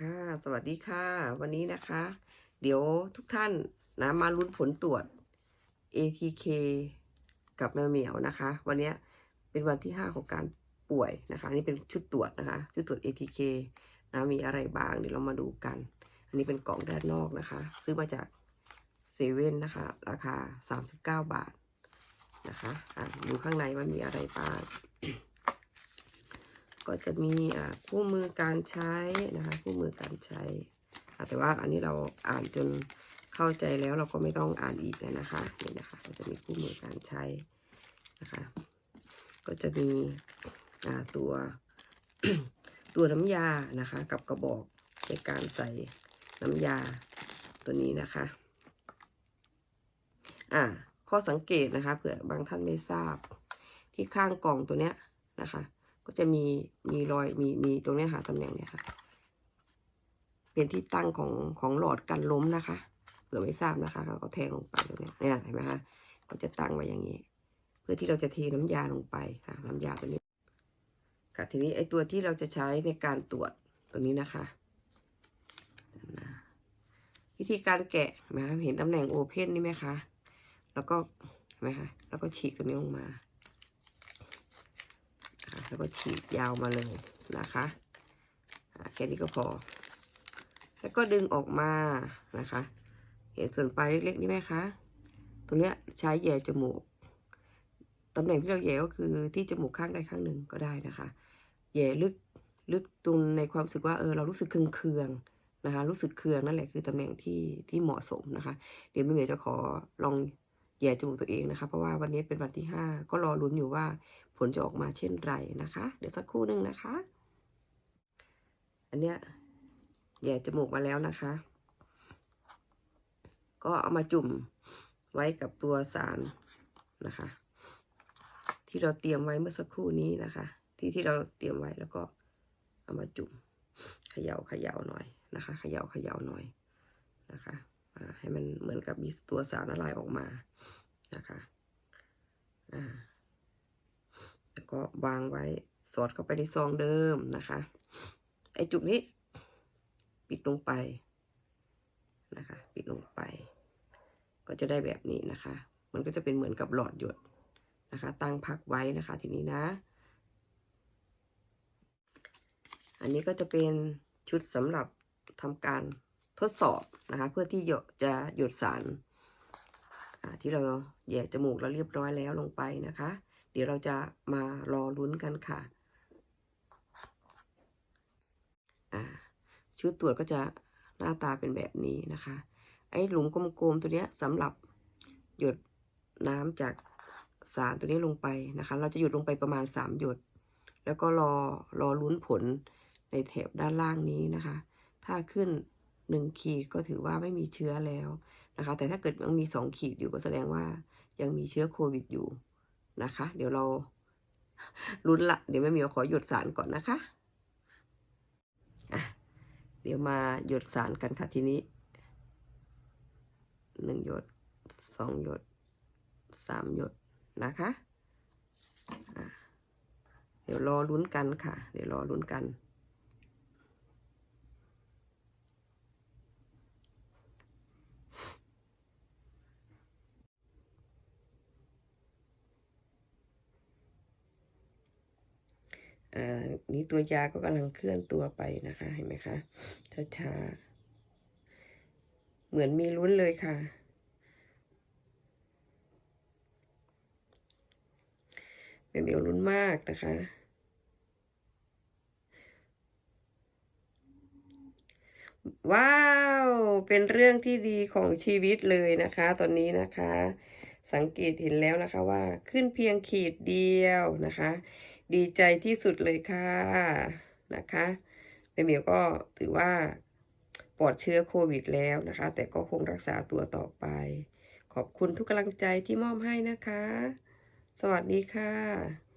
ค่ะ สวัสดีค่ะ วันนี้นะคะ เดี๋ยวทุกท่านนะมาลุ้นผลตรวจ ATK กับแมวเหมียวนะคะ วันนี้เป็นวันที่ 5 ของการป่วยนะคะนนี่เป็นชุดตรวจนะคะ ชุดตรวจ ATK นะมีอะไรบ้าง เดี๋ยวเรามาดูกัน อันนี้เป็นกล่องด้านนอกนะคะ ซื้อมาจากเซเว่นนะคะ ราคา 39 บาทนะคะ อะดูข้างในว่ามีอะไรบ้าง ก็จะมีอ่าคู่มือการใช้นะคะคู่มือการใช้อ่แต่ว่าอันนี้เราอ่านจนเข้าใจแล้วเราก็ไม่ต้องอ่านอีกเลยนะคะนี่นะคะ ก็จะมีคู่มือการใช้นะคะ ก็จะมีอ่าตัวตัวน้ำยานะคะ กับกระบอกในการใส่น้ำยาตัวนี้นะคะอ่าข้อสังเกตนะคะเผื่อบางท่านไม่ทราบที่ข้างกล่องตัวเนี้ยนะคะ ก็จะมีมีรอยมีมีตรงนี้ค่ะตำแหน่งเนี้ยค่ะ เป็นที่ตั้งของของหลอดกันล้มนะคะเผื่อไม่ทราบนะคะ เราก็แทงลงไปตรงนี้เนี่ยเห็นไหมคะก็จะตั้งไว้อย่างนี้ เพื่อที่เราจะเทน้ำยาลงไปค่ะ น้ำยาตัวนี้ค่ะทีนี้ไอตัวที่เราจะใช้ในการตรวจตัวนี้นะคะวิธีการแกะนไหมคะเห็นตำแหน่งโอเพนนี่ไหมคะ แล้วก็เห็นไหมคะ แล้วก็ฉีกตัวนี้ลงมา แล้วก็ฉีกยาวมาเลยนะคะแค่นี้ก็พอ แล้วก็ดึงออกมานะคะ เห็นส่วนปลายเล็กๆนี่ไหมคะ ตรงเนี้ยใช้แย่จมูกตำแหน่งที่เราแย่ก็คือที่จมูกข้างใดข้างหนึ่งก็ได้นะคะแย่ลึกลึกตรงในความรู้สึกว่าเออเรารู้สึกเคืองๆนะคะ รู้สึกเคืองนั่นแหละคือตำแหน่งที่ที่เหมาะสมนะคะ เดี๋ยวแม่เมย์จะขอลอง แย่จมูกตัวเองนะคะ เพราะว่าวันนี้เป็นวันที่ห้าก็รอลุ้นอยู่ว่าผลจะออกมาเช่นไรนะคะ เดี๋ยวสักครู่นึงนะคะ อันเนี้ยแย่จมูกมาแล้วนะคะ ก็เอามาจุ่มไว้กับตัวสารนะคะ ที่เราเตรียมไว้เมื่อสักครู่นี้นะคะ ที่ที่เราเตรียมไว้แล้วก็เอามาจุ่มเขย่าเขย่าหน่อยนะคะเขย่าเขย่าหน่อยนะคะให้มันเหมือนกับมีตัวสารละลายออกมา นะคะอ่าแล้วก็วางไว้สอดเข้าไปในซองเดิมนะคะ ไอจุกนี้ ปิดลงไปนะคะ ปิดลงไป ก็จะได้แบบนี้นะคะ มันก็จะเป็นเหมือนกับหลอดหยดนะคะ ตั้งพักไว้นะคะทีนี้นะ อันนี้ก็จะเป็นชุดสำหรับทำการทดสอบนะคะ เพื่อที่จะหยดสาร ที่เราแย่จมูกแล้วเรียบร้อยแล้วลงไปนะคะ เดี๋ยวเราจะมารอลุ้นกันค่ะอ่าชุดตรวจก็จะหน้าตาเป็นแบบนี้นะคะ ไอ้หลุมกลมๆตัวเนี้ยสำหรับหยดน้ำจากสารตัวนี้ลงไปนะคะ เราจะหยดลงไปประมาณสามหยด แล้วก็รอรอลุ้นผลในแถบด้านล่างนี้นะคะ ถ้าขึ้นหนึ่งขีดก็ถือว่าไม่มีเชื้อแล้ว นะคะ แต่ถ้าเกิดยังมีสองขีดอยู่ก็แสดงว่ายังมีเชื้อโควิดอยู่นะคะ เดี๋ยวเราลุ้นละ เดี๋ยวแม่เหมียวขอหยดสารก่อนนะคะอะเดี๋ยวมาหยดสารกันค่ะทีนี้หนึ่งหยดสองหยดสามหยดนะคะะเดี๋ยวรอลุ้นกันค่ะ เดี๋ยวรอลุ้นกัน อ่านี่ตัวยาก็กำลังเคลื่อนตัวไปนะคะ เห็นไหมคะช้าๆเหมือนมีลุ้นเลยค่ะ เป็นเบลลุ้นมากนะคะว้าว เป็นเรื่องที่ดีของชีวิตเลยนะคะ ตอนนี้นะคะ สังเกตเห็นแล้วนะคะว่าขึ้นเพียงขีดเดียวนะคะ ดีใจที่สุดเลยค่ะนะคะแม่เหมียวก็ถือว่าปลอดเชื้อโควิดแล้วนะคะ แต่ก็คงรักษาตัวต่อไป ขอบคุณทุกกำลังใจที่มอบให้นะคะ สวัสดีค่ะ